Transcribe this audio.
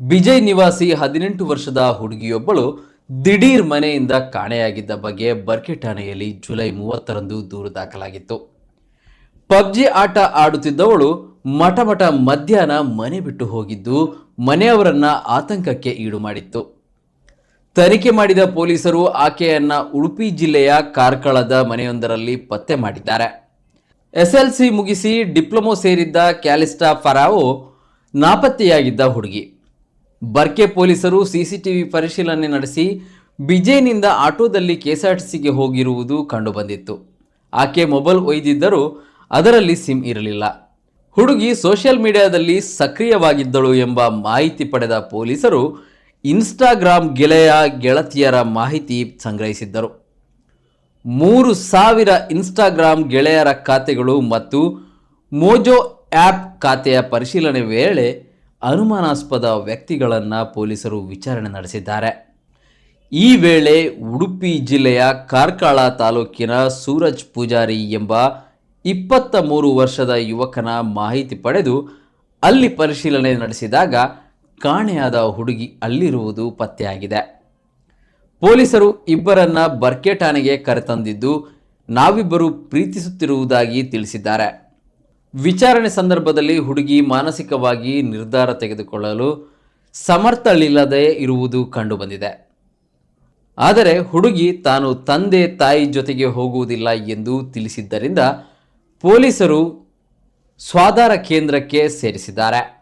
ವಿಜಯ್ ನಿವಾಸಿ ಹದಿನೆಂಟು ವರ್ಷದ ಹುಡುಗಿಯೊಬ್ಬಳು ದಿಢೀರ್ ಮನೆಯಿಂದ ಕಾಣೆಯಾಗಿದ್ದ ಬಗ್ಗೆ ಬರ್ಕೆ ಠಾಣೆಯಲ್ಲಿ ಜುಲೈ ಮೂವತ್ತರಂದು ದೂರು ದಾಖಲಾಗಿತ್ತು. ಪಬ್ಜಿ ಆಟ ಆಡುತ್ತಿದ್ದವಳು ಮಠಮಠ ಮಧ್ಯಾಹ್ನ ಮನೆ ಬಿಟ್ಟು ಹೋಗಿದ್ದು ಮನೆಯವರನ್ನ ಆತಂಕಕ್ಕೆ ಈಡು ಮಾಡಿತ್ತು. ತನಿಖೆ ಮಾಡಿದ ಪೊಲೀಸರು ಆಕೆಯನ್ನ ಉಡುಪಿ ಜಿಲ್ಲೆಯ ಕಾರ್ಕಳದ ಮನೆಯೊಂದರಲ್ಲಿ ಪತ್ತೆ ಮಾಡಿದ್ದಾರೆ. ಎಸ್ಎಲ್ಸಿ ಮುಗಿಸಿ ಡಿಪ್ಲೊಮೊ ಸೇರಿದ್ದ ಕ್ಯಾಲಿಸ್ಟಾ ಫರಾವು ನಾಪತ್ತೆಯಾಗಿದ್ದ ಹುಡುಗಿ. ಬರ್ಕೆ ಪೊಲೀಸರು ಸಿಸಿಟಿವಿ ಪರಿಶೀಲನೆ ನಡೆಸಿ ಬಿಜೈನಿಂದ ಆಟೋದಲ್ಲಿ ಕೆಎಸ್ಆರ್ಟಿಸಿಗೆ ಹೋಗಿರುವುದು ಕಂಡುಬಂದಿತ್ತು. ಆಕೆ ಮೊಬೈಲ್ ಒಯ್ದಿದ್ದರೂ ಅದರಲ್ಲಿ ಸಿಮ್ ಇರಲಿಲ್ಲ. ಹುಡುಗಿ ಸೋಷಿಯಲ್ ಮೀಡಿಯಾದಲ್ಲಿ ಸಕ್ರಿಯವಾಗಿದ್ದಳು ಎಂಬ ಮಾಹಿತಿ ಪಡೆದ ಪೊಲೀಸರು ಇನ್ಸ್ಟಾಗ್ರಾಮ್ ಗೆಳೆಯ, ಗೆಳತಿಯರ ಮಾಹಿತಿ ಸಂಗ್ರಹಿಸಿದ್ದರು. ಮೂರು ಸಾವಿರ ಇನ್ಸ್ಟಾಗ್ರಾಮ್ ಗೆಳೆಯರ ಖಾತೆಗಳು ಮತ್ತು ಮೋಜೋ ಆ್ಯಪ್ ಖಾತೆಯ ಪರಿಶೀಲನೆ ವೇಳೆ ಅನುಮಾನಾಸ್ಪದ ವ್ಯಕ್ತಿಗಳನ್ನು ಪೊಲೀಸರು ವಿಚಾರಣೆ ನಡೆಸಿದ್ದಾರೆ. ಈ ವೇಳೆ ಉಡುಪಿ ಜಿಲ್ಲೆಯ ಕಾರ್ಕಳ ತಾಲೂಕಿನ ಸೂರಜ್ ಪೂಜಾರಿ ಎಂಬ ಇಪ್ಪತ್ತ ಮೂರು ವರ್ಷದ ಯುವಕನ ಮಾಹಿತಿ ಪಡೆದು ಅಲ್ಲಿ ಪರಿಶೀಲನೆ ನಡೆಸಿದಾಗ ಕಾಣೆಯಾದ ಹುಡುಗಿ ಅಲ್ಲಿರುವುದು ಪತ್ತೆಯಾಗಿದೆ. ಪೊಲೀಸರು ಇಬ್ಬರನ್ನ ಬರ್ಕೆ ಠಾಣೆಗೆ ಕರೆತಂದಿದ್ದು ನಾವಿಬ್ಬರು ಪ್ರೀತಿಸುತ್ತಿರುವುದಾಗಿ ತಿಳಿಸಿದ್ದಾರೆ. ವಿಚಾರಣೆ ಸಂದರ್ಭದಲ್ಲಿ ಹುಡುಗಿ ಮಾನಸಿಕವಾಗಿ ನಿರ್ಧಾರ ತೆಗೆದುಕೊಳ್ಳಲು ಸಮರ್ಥಳಿಲ್ಲದೆ ಇರುವುದು ಕಂಡುಬಂದಿದೆ. ಆದರೆ ಹುಡುಗಿ ತಾನು ತಂದೆ ತಾಯಿ ಜೊತೆಗೆ ಹೋಗುವುದಿಲ್ಲ ಎಂದು ತಿಳಿಸಿದ್ದರಿಂದ ಪೊಲೀಸರು ಸ್ವಾಧಾರ ಕೇಂದ್ರಕ್ಕೆ ಸೇರಿಸಿದ್ದಾರೆ.